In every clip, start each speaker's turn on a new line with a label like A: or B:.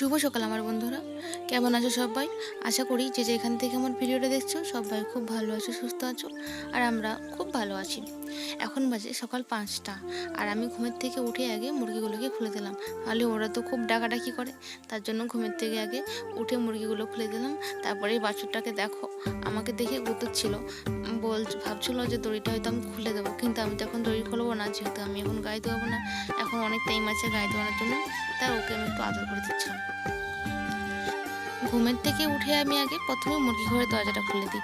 A: শুভ সকাল আমার বন্ধুরা। কেমন আছো সবাই? আশা করি যে যেখান থেকে আমার ভিডিওটা দেখছ, সবাই খুব ভালো আছো, সুস্থ আছো, আর আমরা খুব ভালো আছি। এখন বাজে সকাল পাঁচটা, আর আমি ঘুমের থেকে উঠে আগে মুরগিগুলোকে খুলে দিলাম। তাহলে ওরা তো খুব ডাকাডাকি করে, তার জন্য ঘুমের থেকে আগে উঠে মুরগিগুলো খুলে দিলাম। তারপরে বাছুরটাকে দেখো, আমাকে দেখে গুতুচ্ছিল। বল, ভাবছিল যে দড়িটা হয়তো আমি খুলে দেবো, কিন্তু আমি তো এখন দড়ি খুলবো না, যেহেতু আমি এখন গায়ে দেবো না। এখন অনেক টাইম আছে গায়ে দেওয়ানোর জন্য, তাই ওকে আমি একটু আদর করে দিচ্ছিলাম। ঘুমের থেকে উঠে আমি আগে প্রথমে মুরগি ঘরের দরজাটা খুলে দিই।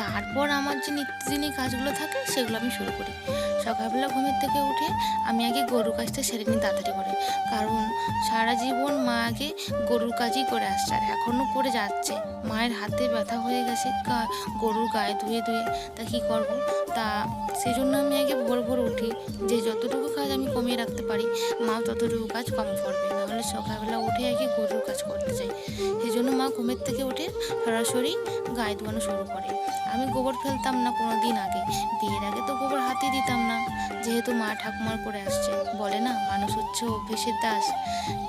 A: তারপর আমার যে নিত্যদিনই কাজগুলো থাকে, সেগুলো আমি শুরু করি। সকালবেলা ঘুমের থেকে উঠে আমি আগে গরুর কাজটা সেরে নিই তাড়াতাড়ি করে। কারণ সারা জীবন মা আগে গরুর কাজই করে আসছে আর এখনও করে যাচ্ছে। মায়ের হাতে ব্যথা হয়ে গেছে গরুর গায়ে ধুয়ে ধুয়ে, তা কী করব? তা সেই জন্য আমি আগে ভোর ভোর উঠি, যে যতটুকু কাজ আমি কমিয়ে রাখতে পারি, মা ততটুকু কাজ কম করবে। নাহলে সকালবেলা উঠে আগে গরুর কাজ করতে চাই। সেই জন্য মা ঘুমের থেকে উঠে সরাসরি গায়ে ধোয়ানো শুরু করে। আমি গোবর ফেলতাম না কোনো দিন আগে। বিয়ের আগে তো গোবর হাতে দিতাম না। যেহেতু মা ঠাকুমার করে আসছে। বলে না, মানুষ হচ্ছে অভ্যেসের দাস।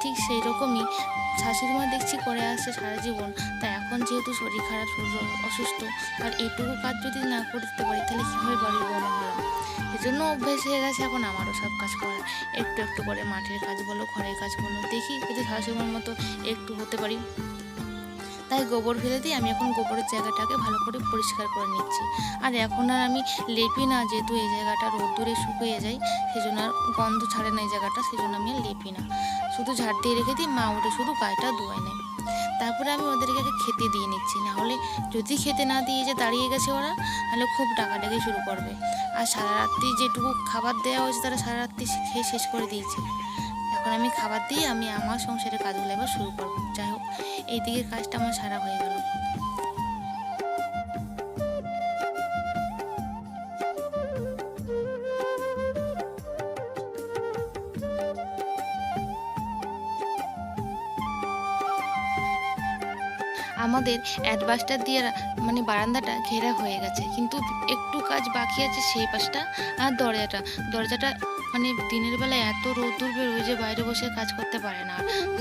A: ঠিক সেই রকমই শাশুড়ি মা দেখছি করে আসছে সারা জীবন। তা এখন যেহেতু শরীর খারাপ, শরীর অসুস্থ, আর এইটুকু কাজ যদি না করতে পারি, তাহলে কীভাবে বাড়ির বড় হলাম এই জন্য অভ্যেস হয়ে গেছে এখন আমারও সব কাজ করার। একটু একটু করে মাঠের কাজ বলো, ঘরের কাজ বলো, দেখি যদি শাশুড়ি মার মতো একটু হতে পারি। তাই গোবর ফেলে দিয়ে আমি এখন গোবরের জায়গাটাকে ভালো করে পরিষ্কার করে নিচ্ছি। আর এখন আর আমি লেপি না, যেহেতু এই জায়গাটা রোদ্দুরে শুকিয়ে যায় সেই জন্য আর গন্ধ ছাড়ে না এই জায়গাটা সেই জন্য আমি লেপি না। শুধু ঝাড় দিয়ে রেখে দিই, মা ওটা শুধু গায়েটা ধুয়ে নেয়। তারপরে আমি ওদেরকে আগে খেতে দিয়ে নিচ্ছি, না হলে যদি খেতে না দিয়ে যে দাঁড়িয়ে গেছে ওরা, তাহলে খুব ডাকাডাকি শুরু করবে। আর সারা রাত্রি যেটুকু খাবার দেওয়া হয়েছে, তারা সারা রাত্রি খেয়ে শেষ করে দিয়েছে। এখন আমি খাবার দিয়ে আমি আমার সংসারের কাজগুলো এবার শুরু করব। যাই হোক, এই দিকের কাজটা আমার সারা হয়ে গেল। আমাদের অ্যাডভাস্টার দিয়ে মানে বারান্দাটা ঘেরা হয়ে গেছে, কিন্তু একটু কাজ বাকি আছে সেই পাশটা আর দরজাটা। দরজাটা মানে দিনের বেলায় এত রোদ্দুর বেরোয় যে বাইরে বসে কাজ করতে পারে না।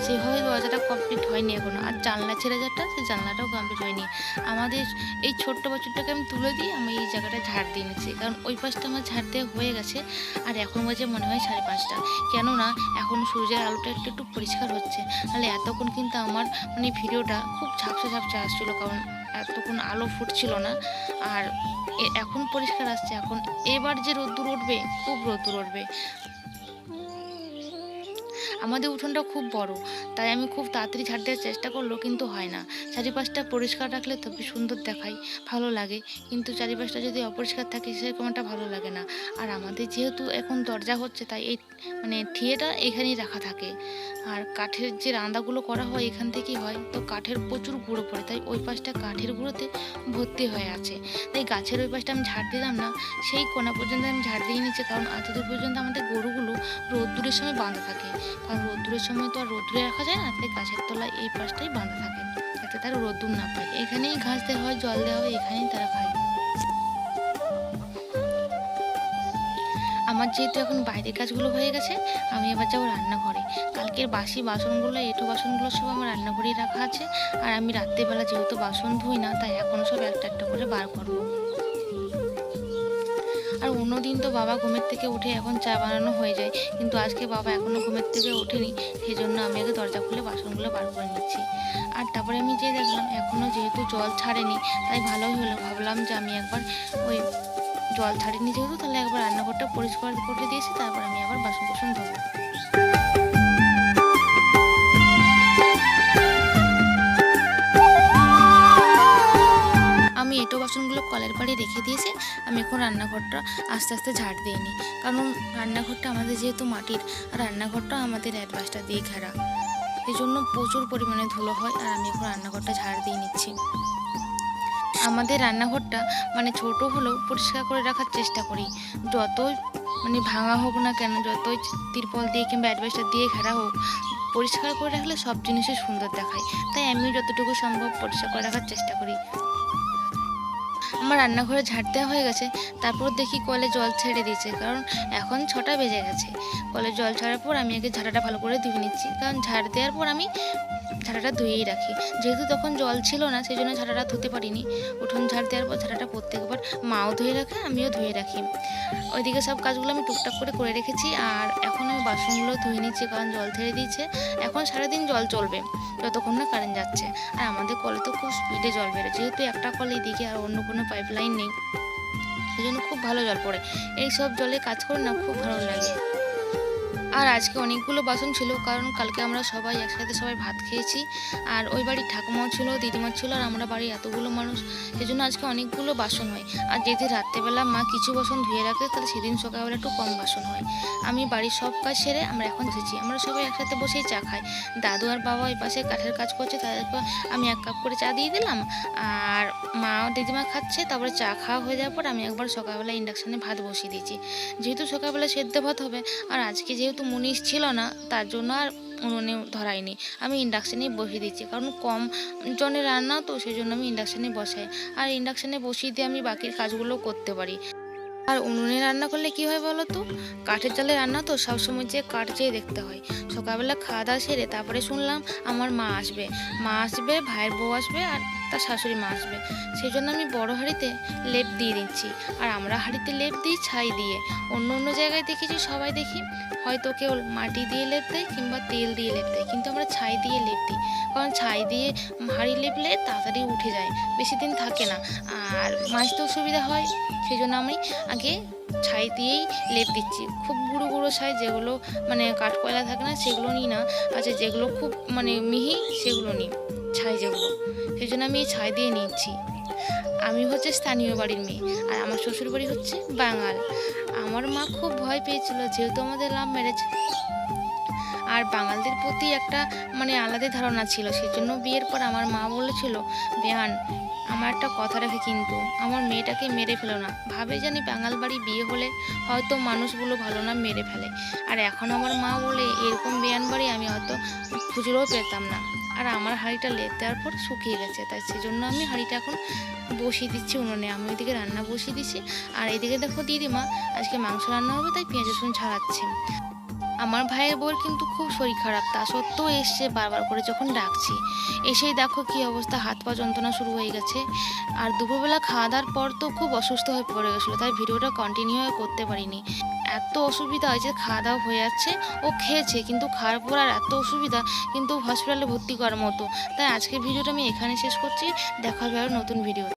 A: সেভাবে দরজাটা কমপ্লিট হয়নি এখনও। আর জানলা ছেড়ে যাটা সেই জানলাটাও কমপ্লিট হয়নি। আমাদের এই ছোট্ট বাছুরটাকে আমি তুলে দিই আমি এই জায়গাটা ঝাড় দিয়ে নিচ্ছি কারণ ওই পাশটা আমার ঝাড় দেওয়া হয়ে গেছে, আর এখন বাজে মনে হয় সাড়ে পাঁচটা। কেননা এখন সূর্যের আলোটা একটু একটু পরিষ্কার হচ্ছে। তাহলে এতক্ষণ কিন্তু আমার মানে ভিডিওটা খুব ঝাপসা ঝাপসা আসছিল, কারণ এতক্ষণ আলো ফুটছিল না। আর এখন পরিষ্কার আসছে। এখন এবার যে রোদ্দুর উঠবে খুব রোদ্দুর উঠবে। আমাদের উঠোনটা খুব বড়, তাই আমি খুব তাড়াতাড়ি ঝাড় দেওয়ার চেষ্টা করলেও কিন্তু হয় না। চারিপাশটা পরিষ্কার রাখলে তবে সুন্দর দেখায়, ভালো লাগে। কিন্তু চারিপাশটা যদি অপরিষ্কার থাকে সেরকম একটা ভালো লাগে না। আর আমাদের যেহেতু এখন দরজা হচ্ছে, তাই এই মানে ঠিয়েটা এখানেই রাখা থাকে। আর কাঠের যে রান্দাগুলো করা হয় এখান থেকেই হয়। তো কাঠের প্রচুর গুঁড়ো পড়ে, তাই ওই পাশটা কাঠের গুঁড়োতে ভর্তি হয়ে আছে। তাই গাছের ওই পাশটা আমি ঝাড় দিলাম না, সেই কোনা পর্যন্ত আমি ঝাড় দিয়ে নিচ্ছি কারণ এতদূর পর্যন্ত আমাদের গরুগুলো রোদ্দুরের সময় বাঁধা থাকে। কারণ রোদ্দুরের সময় তো আর রোদ্দুরে রাখা যায় না, তাই গাছের তলায় এই পাশটাই বাঁধা থাকে, যাতে তারা রোদ্দুর না পায়। এখানেই ঘাস দেওয়া হয়, জল দেওয়া হয়, এখানেই তারা খায়। আমার যেহেতু এখন বাইরের কাজগুলো হয়ে গেছে, আমি এবার যাব রান্নাঘরে। কালকের বাসি বাসনগুলো, এঁটো বাসনগুলো সব আমার রান্নাঘরেই রাখা আছে, আর আমি রাত্রেবেলা যেহেতু বাসন ধুই না, তাই এখনও সব একটা একটা করে বার করব। অন্যদিন তো বাবা ঘুমের থেকে উঠে এখন চা বানানো হয়ে যায়। কিন্তু আজকে বাবা এখনও ঘুমের থেকে ওঠেনি সেই জন্য আমি আগে দরজা খুলে বাসনগুলো বার করে নিচ্ছি। আর তারপরে আমি যে দেখলাম এখনও যেহেতু জল ছাড়েনি, তাই ভালোই হলো। ভাবলাম যে আমি একবার ওই জল ছাড়েনি যেহেতু, তাহলে একবার রান্নাঘরটা পরিষ্কার করে দিয়েছি, তারপর আমি আবার বাসন কোসন ধোবো। কলের পাড়ে রেখে দিয়েছি। আমি এখন রান্নাঘরটা আস্তে আস্তে ঝাড় দিয়ে নিই। কারণ রান্নাঘরটা আমাদের যেহেতু মাটির, আর রান্নাঘরটা আমাদের অ্যাডভাসটা দিয়ে ঘেরা। এই জন্য প্রচুর পরিমাণে ধুলো হয়, আর আমি এখন রান্নাঘরটা ঝাড় দিয়ে নিচ্ছি। আমাদের রান্নাঘরটা মানে ছোট হলেও পরিষ্কার করে রাখার চেষ্টা করি। যতই মানে ভাঙা হোক না কেন, যতই তিরপল দিয়ে কিংবা অ্যাডভাইসটা দিয়ে ঘেরা হোক, পরিষ্কার করে রাখলে সব জিনিসই সুন্দর দেখায়। তাই আমিও যতটুকু সম্ভব পরিষ্কার করে রাখার চেষ্টা করি। আমার রান্নাঘরে ঝাড় দেওয়া হয়ে গেছে। তারপর দেখি কলে জল ছেড়ে দিয়েছে, কারণ এখন ছটা বেজে গেছে। কলে জল ছাড়ার পর আমি আগে ঝাড়াটা ভালো করে ধুয়ে নিচ্ছি। কারণ ঝাড় দেওয়ার পর আমি ঝাঁটাটা ধুয়েই রাখি। যেহেতু তখন জল ছিল না সেই জন্য ঝাঁটাটা ধুতে পারিনি। উঠোন ঝাড় দেওয়ার পর ঝাঁটাটা প্রত্যেকবার মাও ধুয়ে রাখে, আমিও ধুয়ে রাখি। ওইদিকে সব কাজগুলো আমি টুকটাক করে করে রেখেছি, আর এখন আমি বাসনগুলো ধুয়ে নিচ্ছি, কারণ জল ছেড়ে দিয়েছে। এখন সারাদিন জল চলবে, যতক্ষণ না কারেন্ট যাচ্ছে। আর আমাদের কলে তো খুব স্পিডে জল বেরোয়, যেহেতু একটা কল এদিকে আর অন্য কোনো পাইপ লাইন নেই। সেই জন্য খুব ভালো জল পড়ে। এই সব জলে কাজ করে না, খুব ভালো লাগে। আর আজকে অনেকগুলো বাসন ছিল, কারণ কালকে আমরা সবাই একসাথে সবাই ভাত খেয়েছি। আর ওই বাড়ির ঠাকুমাও ছিল দিদিমা ছিল, আর আমরা বাড়ির এতগুলো মানুষ, সেজন্য আজকে অনেকগুলো বাসন হয়। আর যদি রাত্রেবেলা মা কিছু বাসন ধুয়ে রাখে, তাহলে সেদিন সকালবেলা একটু কম বাসন হয়। আমি বাড়ির সব কাজ সেরে আমরা এখন বসেছি। আমরা সবাই একসাথে বসেই চা খাই। দাদু আর বাবা ওই পাশে কাঠের কাজ করছে তাদেরকে আমি এক কাপ করে চা দিয়ে দিলাম। আর মা দিদিমা খাচ্ছে, তারপরে চা খাওয়া হয়ে যাওয়ার পর আমি একবার সকালবেলা ইন্ডাকশানে ভাত বসিয়ে দিয়েছি। যেহেতু সকালবেলা সেদ্ধ ভাত হবে, আর আজকে যেহেতু মুনিশ ছিল না, তার জন্য আর উনুনে ধরাইনি আমি ইন্ডাকশানেই বসিয়ে দিচ্ছি, কারণ কম জনের রান্না তো সেই জন্য আমি ইন্ডাকশানে বসাই। আর ইন্ডাকশানে বসিয়ে দিয়ে আমি বাকির কাজগুলো করতে পারি। আর উনুনে রান্না করলে কি হয় বলো তো? কাঠের জালে রান্না তো সবসময় যে কাঠ চেয়ে দেখতে হয়। সকালবেলা খাওয়া দাওয়া সেরে তারপরে শুনলাম আমার মা আসবে। মা আসবে, ভাইয়ের বউ আসবে আর তার শাশুড়ি মা আসবে। সেই জন্য আমি বড় হাঁড়িতে লেপ দিয়ে দিচ্ছি। আর আমরা হাঁড়িতে লেপ দিই ছাই দিয়ে। অন্য অন্য জায়গায় দেখেছি, সবাই দেখি হয়তো কেউ মাটি দিয়ে লেপ দেয় কিংবা তেল দিয়ে লেপ দেয়। কিন্তু আমরা ছাই দিয়ে লেপ দিই। কারণ ছাই দিয়ে হাঁড়ি লেপলে তাড়াতাড়ি উঠে যায়, বেশি দিন থাকে না। আর মাছতেও সুবিধা হয় সেই জন্য আমি আগে ছাই দিয়েই লেপ দিচ্ছি। খুব গুঁড়ো গুঁড়ো ছাই, যেগুলো মানে কাঠকয়লা থাকে না, সেগুলো নিই না। আচ্ছা যেগুলো খুব মানে মিহি, সেগুলো নিই। ছাই যেগুলো সেই জন্য আমি এই ছাই দিয়ে নিয়েছি। আমি হচ্ছে স্থানীয় বাড়ির মেয়ে, আর আমার শ্বশুর বাড়ি হচ্ছে বাঙাল। আমার মা খুব ভয় পেয়েছিল, যেহেতু আমাদের লাভ ম্যারেজ আর বাঙালদের প্রতি একটা মানে আলাদা ধারণা ছিল সেই জন্য বিয়ের পর আমার মা বলেছিল, বেহান, আমার একটা কথা রাখে কিন্তু আমার মেয়েটাকে মেরে ফেলো না। ভাবে জানি বাঙাল বাড়ি বিয়ে হলে হয়তো মানুষগুলো ভালো না মেরে ফেলে। আর এখন আমার মা বলে, এরকম বেয়ান বাড়ি আমি হয়তো খুচরোও পেতাম না। আর আমার হাঁড়িটা লেপ দেওয়ার পর শুকিয়ে গেছে, তাই সেজন্য আমি হাঁড়িটা এখন বসিয়ে দিচ্ছি উনুনে। আমি ওইদিকে রান্না বসিয়ে দিচ্ছি। আর এদিকে দেখো দিদিমা, আজকে মাংস রান্না হবে, তাই পেঁয়াজ রসুন ছাড়াচ্ছে। আমার ভাইয়ের বউয়ের কিন্তু খুব শরীর খারাপ, তা সত্ত্বেও এসছে বারবার করে যখন ডাকছি, এসেই দেখো কি অবস্থা, হাত পা যন্ত্রণা শুরু হয়ে গেছে। আর দুপুরবেলা খাওয়া দাওয়ার পর তো খুব অসুস্থ হয়ে পড়ে গেছিল, তাই ভিডিওটা কন্টিনিউ করতে পারিনি। এত অসুবিধা হয়েছে খাওয়া দাওয়া হয়ে যাচ্ছে, ও খেয়েছে, কিন্তু খাওয়ার পর আর এত অসুবিধা, কিন্তু হসপিটালে ভর্তি করার মতো। তাই আজকের ভিডিওটা আমি এখানে শেষ করছি, দেখা হবে আরও নতুন ভিডিও